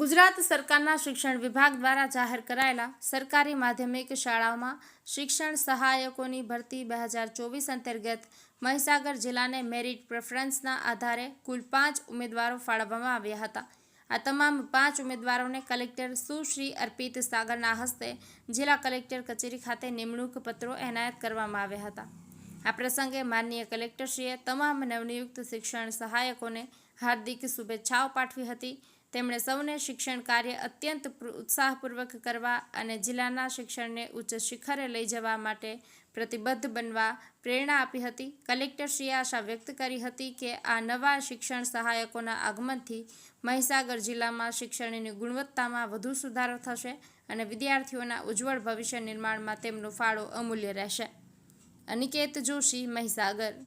ગુજરાત સરકારના શિક્ષણ વિભાગ દ્વારા જાહેર કરાયેલા સરકારી માધ્યમિક શાળાઓમાં શિક્ષણ સહાયકોની ભરતી બે હજાર ચોવીસ અંતર્ગત મહીસાગર જિલ્લાને મેરિટ પ્રેફરન્સના આધારે કુલ પાંચ ઉમેદવારો ફાળવવામાં આવ્યા હતા. આ તમામ પાંચ ઉમેદવારોને કલેક્ટર સુશ્રી અર્પિત સાગરના હસ્તે જિલ્લા કલેક્ટર કચેરી ખાતે નિમણૂક પત્રો એનાયત કરવામાં આવ્યા હતા. આ પ્રસંગે માનનીય કલેક્ટરશ્રીએ તમામ નવનિયુક્ત શિક્ષણ સહાયકોને હાર્દિક શુભેચ્છાઓ પાઠવી હતી. તેમણે સૌને શિક્ષણ કાર્ય અત્યંત પ્ર- ઉત્સાહપૂર્વક કરવા અને જિલ્લાના શિક્ષણને ઉચ્ચ શિખરે લઈ જવા માટે પ્રતિબદ્ધ બનવા પ્રેરણા આપી હતી. કલેક્ટરશ્રીએ આશા વ્યક્ત કરી હતી કે આ નવા શિક્ષણ સહાયકોના આગમનથી મહીસાગર જિલ્લામાં શિક્ષણની ગુણવત્તામાં વધુ સુધારો થશે અને વિદ્યાર્થીઓના ઉજ્જવળ ભવિષ્ય નિર્માણમાં તેમનો ફાળો અમૂલ્ય રહેશે. અનિકેત જોશી, મહીસાગર.